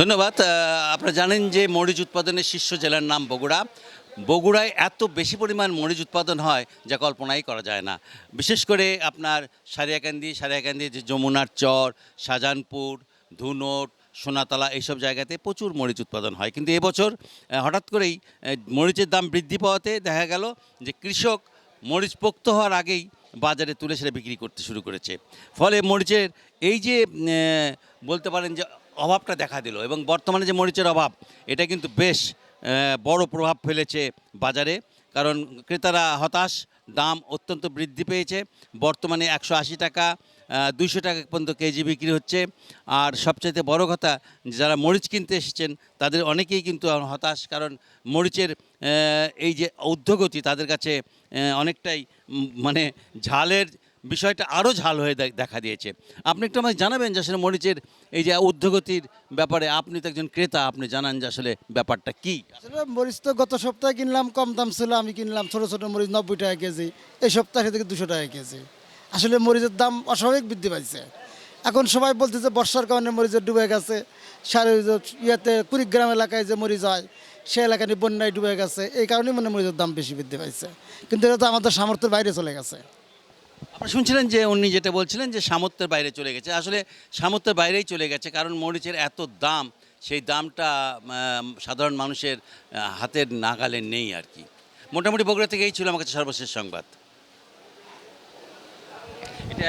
ধন্যবাদ। আপনারা জানেন যে মরিচ উৎপাদনের শীর্ষ জেলার নাম বগুড়া। বগুড়ায় এত বেশি পরিমাণ মরিচ উৎপাদন হয় যা কল্পনাই করা যায় না। বিশেষ করে আপনার সারিয়াকান্দি সারিয়াকান্দি যে যমুনার চর, শাহজাহানপুর, ধুনট, সোনাতলা এইসব জায়গাতে প্রচুর মরিচ উৎপাদন হয়। কিন্তু এবছর হঠাৎ করেই মরিচের দাম বৃদ্ধি পাওয়াতে দেখা গেল যে কৃষক মরিচ পোক্ত হওয়ার আগেই বাজারে তুলে সেটা বিক্রি করতে শুরু করেছে। ফলে মরিচের এই যে বলতে পারেন যে অভাবটা দেখা দিল এবং বর্তমানে যে মরিচের অভাব, এটা কিন্তু বেশ বড় প্রভাব ফেলেছে বাজারে। কারণ ক্রেতারা হতাশ, দাম অত্যন্ত বৃদ্ধি পেয়েছে। বর্তমানে একশো আশি টাকা দুইশো টাকা পর্যন্ত কেজি বিক্রি হচ্ছে। আর সবচাইতে বড় কথা, যারা মরিচ কিনতে এসেছেন, তাদের অনেকেই কিন্তু হতাশ। কারণ মরিচের এই যে ঊর্ধ্বগতি তাদের কাছে অনেকটাই মানে ঝালের বিষয়টা আরও ঝাল হয়ে দেখা দিয়েছে। আপনি একটু আমাকে জানাবেন যে আসলে মরিচের এই যে ঊর্ধ্বগতির ব্যাপারে আপনি তো একজন ক্রেতা, আপনি জানান যে আসলে ব্যাপারটা কি? মরিচ তো গত সপ্তাহে কিনলাম, কম দাম ছিল, আমি কিনলাম ছোটো ছোটো মরিচ নব্বই টাকা কেজি, এই সপ্তাহে থেকে দুশো টাকা কেজি। আসলে মরিচের দাম অস্বাভাবিক বৃদ্ধি পাইছে। এখন সবাই বলতেছে বর্ষার কারণে মরিচের ডুবে গেছে, সারে ইয়েতে কুড়িগ্রাম এলাকায় যে মরিচ হয়, সে এলাকায় বন্যায় ডুবে গেছে, এই কারণেই মানে মরিচের দাম বেশি বৃদ্ধি পাইছে। কিন্তু এটা তো আমাদের সামর্থ্যের বাইরে চলে গেছে। আপনারা শুনছিলেন যে উনি যেটা বলছিলেন যে সামর্থ্যের বাইরে চলে গেছে। আসলে সামর্থ্যের বাইরেই চলে গেছে, কারণ মরিচের এত দাম, সেই দামটা সাধারণ মানুষের হাতের নাগালে নেই আর কি। মোটামুটি বগুড়া থেকে এই ছিল আমার কাছে সর্বশেষ সংবাদ। এটা